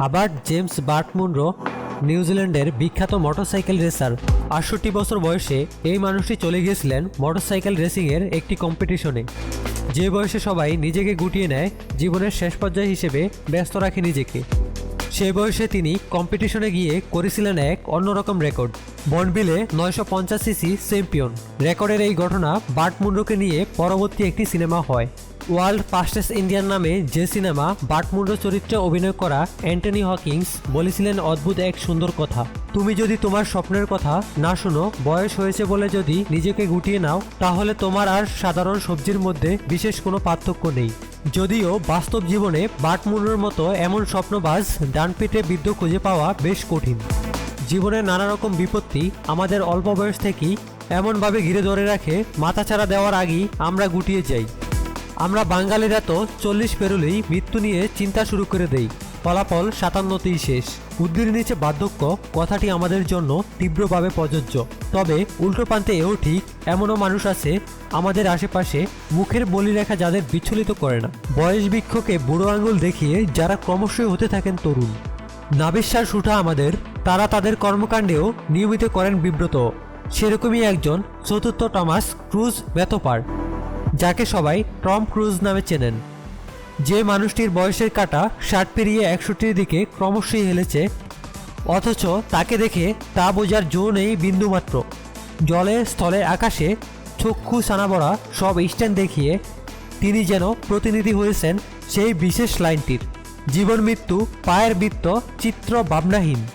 Hubbard James বার্টমুনরো নিউজিল্যান্ডের বিখ্যাত motorcycle racer. আটষট্টি বছর বয়সে এই মানুষটি চলে গিয়েছিলেন মোটরসাইকেল রেসিংয়ের একটি কম্পিটিশনে। যে বয়সে সবাই নিজেকে গুটিয়ে নেয়, জীবনের শেষ পর্যায়ে হিসেবে ব্যস্ত রাখে নিজেকে। সেই বয়সে তিনি কম্পিটিশনে গিয়ে করেছিলেন এক অন্যরকম রেকর্ড। বনবিলে নয়শো পঞ্চাশ সিসি চ্যাম্পিয়ন। রেকর্ডের এই ঘটনা বার্টমুন্ডোকে নিয়ে পরবর্তী একটি সিনেমা হয়। ওয়ার্ল্ড ফাস্টেস্ট ইন্ডিয়ান নামে যে সিনেমা বার্টমুন্ডো চরিত্রে অভিনয় করা অ্যান্টনি হকিংস বলেছিলেন অদ্ভুত এক সুন্দর কথা। তুমি যদি তোমার স্বপ্নের কথা না শোনো, বয়স হয়েছে বলে যদি নিজেকে গুটিয়ে নাও, তাহলে তোমার আর সাধারণ সবজির মধ্যে বিশেষ কোনো পার্থক্য নেই। যদিও বাস্তব জীবনে বাটমুন্ডোর মতো এমন স্বপ্নবাজ ডান পেটে বিদ্য খুঁজে পাওয়া বেশ কঠিন। জীবনের নানা রকম বিপত্তি আমাদের অল্প বয়স থেকেই এমনভাবে ঘিরে ধরে রাখে মাথাচাড়া দেওয়ার আগেই আমরা গুটিয়ে যাই। আমরা বাঙালিরা তো চল্লিশ পেরোলেই মৃত্যু নিয়ে চিন্তা শুরু করে দেই। ফলাফল সাতান্নতেই শেষ। বুদ্ধির নিচে বার্ধক্য কথাটি আমাদের জন্য তীব্রভাবে প্রযোজ্য। তবে উল্টো প্রান্তে এও ঠিক এমনও মানুষ আছে, আমাদের আশেপাশে মুখের বলি বলিরেখা যাদের বিচলিত করে না। বয়স বৃক্ষকে বুড়ো আঙুল দেখিয়ে যারা ক্রমশই হতে থাকেন তরুণ। নাবিশ্বাস উঠা আমাদের, তারা তাদের কর্মকাণ্ডেও নিয়মিত করেন বিব্রত। সেরকমই একজন চতুর্থ টমাস ক্রুজ বেতপার যাকে সবাই টম ক্রুজ নামে চেনেন। যে মানুষটির বয়সের কাটা ষাট পেরিয়ে একষট্টির দিকে ক্রমশই হেলেছে, অথচ তাকে দেখে তা বোঝার জো নেই বিন্দুমাত্র। জলে, স্থলে, আকাশে চক্ষু, সানাবড়া সব স্ট্যান্ড দেখিয়ে তিনি যেন প্রতিনিধি হয়েছেন সেই বিশেষ লাইনটির। জীবন মৃত্যু, পায়ের বৃত্ত, চিত্র, ভাবনাহীন।